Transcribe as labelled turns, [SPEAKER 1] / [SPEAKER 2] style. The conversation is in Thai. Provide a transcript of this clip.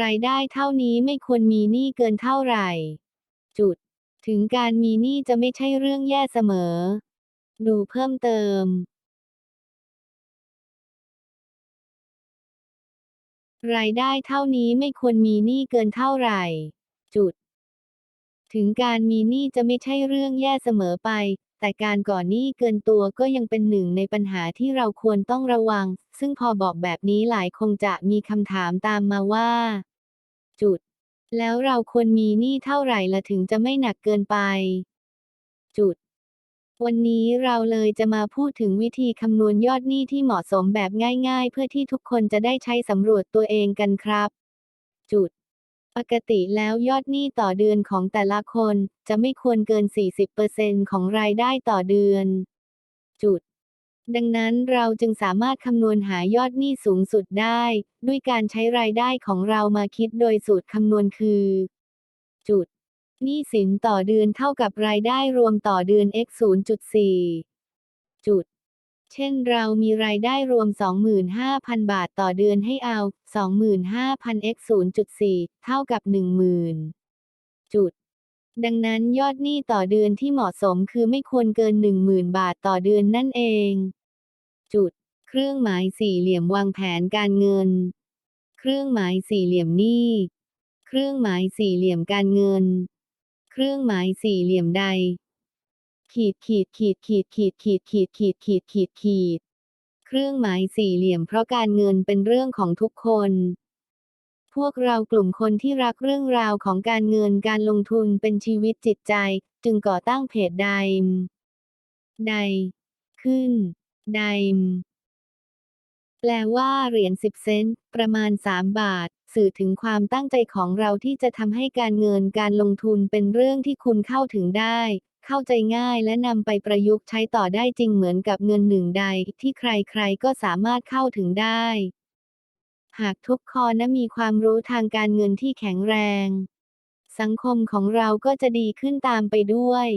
[SPEAKER 1] รายได้เท่านี้ไม่ควรมีหนี้เกินเท่าไหร่ จุด ถึงการมีหนี้จะไม่ใช่เรื่องแย่เสมอ ดูเพิ่มเติม รายได้เท่านี้ไม่ควรมีหนี้เกินเท่าไหร่ จุด ถึงการมีหนี้จะไม่ใช่เรื่องแย่เสมอไป แต่การก่อหนี้เกินตัวก็ยังเป็นหนึ่งในปัญหาที่เราควรต้องระวัง ซึ่งพอบอกแบบนี้หลายคงจะมีคำถามตามมาว่า จุด แล้วเราควรมีหนี้เท่าไหร่ละถึงจะไม่หนักเกินไป จุด วันนี้เราเลยจะมาพูดถึงวิธีคำนวณยอดหนี้ที่เหมาะสมแบบง่าย ๆ เพื่อที่ทุกคนจะได้ใช้สำรวจตัวเองกันครับ จุด ปกติแล้วยอดหนี้ต่อเดือนของแต่ละคนจะไม่ควรเกิน 40%ของรายได้ต่อเดือน จุด ดังนั้นเราจึงสามารถคำนวณหายอดหนี้สูงสุดได้ ด้วยการใช้รายได้ของเรามาคิดโดยสูตรคำนวณคือ จุดหนี้สินต่อเดือนเท่ากับรายได้รวมต่อเดือน x 0.4 จุด เช่นเรามีรายได้รวม 25,000 บาทต่อเดือนให้เอา 25,000 x 0.4 เท่ากับ 10,000 จุด ดังนั้นยอดหนี้ต่อเดือนที่เหมาะสมคือไม่ควรเกิน 10,000 บาทต่อเดือนนั่นเอง จุด เครื่องหมายสี่เหลี่ยมวางแผนการเงิน เครื่องหมายสี่เหลี่ยมหนี้ เครื่องหมายสี่เหลี่ยมการเงิน เครื่องหมายสี่เหลี่ยมใด ขีดขีดขีดขีดขีดขีดขีดขีดขีดขีดขีด เครื่องหมายสี่เหลี่ยมเพราะการเงินเป็นเรื่องของทุกคน พวกเรากลุ่มคนที่รักเรื่องราวของการเงินการลงทุนเป็นชีวิตจิตใจ จึงก่อตั้งเพจไดมไดขึ้นไดมแปลว่าเหรียญ10 เซนต์ ประมาณ 3 บาท สื่อถึงความตั้งใจของเราที่จะทำให้การเงินการลงทุนเป็นเรื่องที่คุณเข้าถึงได้ เข้าใจง่ายและนำไปประยุกต์ใช้ต่อได้จริงเหมือนกับเงินหนึ่งใดที่ใครๆก็สามารถเข้าถึงได้ หากทุกคนนะมีความรู้ทางการเงินที่แข็งแรง สังคมของเราก็จะดีขึ้นตามไปด้วย